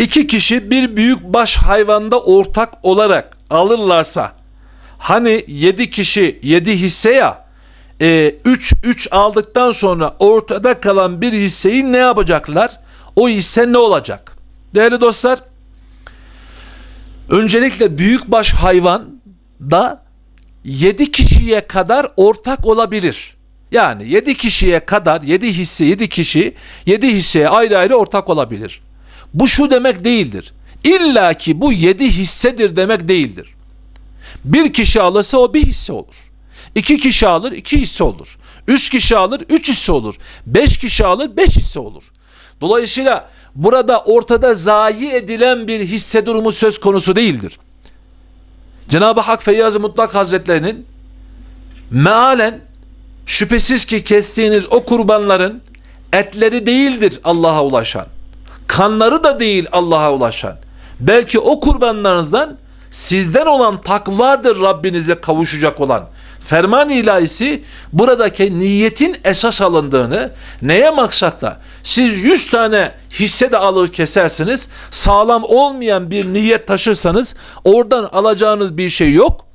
iki kişi bir büyük baş hayvanda ortak olarak alırlarsa hani 7 kişi 7 hisse ya 3 3 aldıktan sonra ortada kalan bir hisseyi ne yapacaklar? O hisse ne olacak? Değerli dostlar öncelikle büyükbaş hayvan da 7 kişiye kadar ortak olabilir. Yani 7 kişiye kadar 7 hisse 7 kişi 7 hisseye ayrı ayrı ortak olabilir. Bu şu demek değildir. İlla ki bu 7 hissedir demek değildir. Bir kişi alırsa o bir hisse olur. İki kişi alır iki hisse olur. Üç kişi alır üç hisse olur. Beş kişi alır beş hisse olur. Dolayısıyla burada ortada zayi edilen bir hisse durumu söz konusu değildir. Cenab-ı Hak Feyyaz-ı Mutlak Hazretlerinin mealen şüphesiz ki kestiğiniz o kurbanların etleri değildir Allah'a ulaşan. Kanları da değil Allah'a ulaşan. Belki o kurbanlarınızdan sizden olan takvadır Rabbinize kavuşacak olan. Ferman ilahisi buradaki niyetin esas alındığını neye maksatla siz 100 tane hisse de alır kesersiniz sağlam olmayan bir niyet taşırsanız oradan alacağınız bir şey yok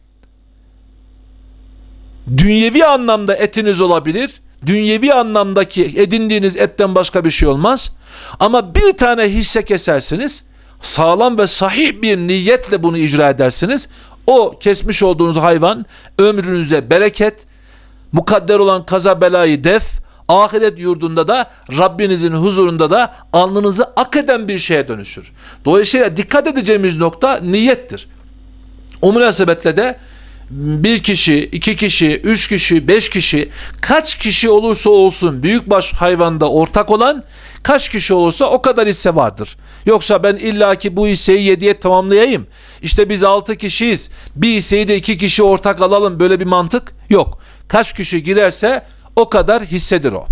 dünyevi anlamda etiniz olabilir. Dünyevi anlamdaki edindiğiniz etten başka bir şey olmaz. Ama bir tane hisse kesersiniz. Sağlam ve sahih bir niyetle bunu icra edersiniz. O kesmiş olduğunuz hayvan ömrünüze bereket, mukadder olan kaza belayı def, ahiret yurdunda da Rabbinizin huzurunda da alnınızı ak eden bir şeye dönüşür. Dolayısıyla dikkat edeceğimiz nokta niyettir. O münasebetle de bir kişi, iki kişi, üç kişi, beş kişi kaç kişi olursa olsun büyükbaş hayvanda ortak olan kaç kişi olursa o kadar hisse vardır. Yoksa ben illaki bu hisseyi yediye tamamlayayım. İşte biz altı kişiyiz. Bir hisseyi de iki kişi ortak alalım. Böyle bir mantık yok. Kaç kişi girerse o kadar hissedir o.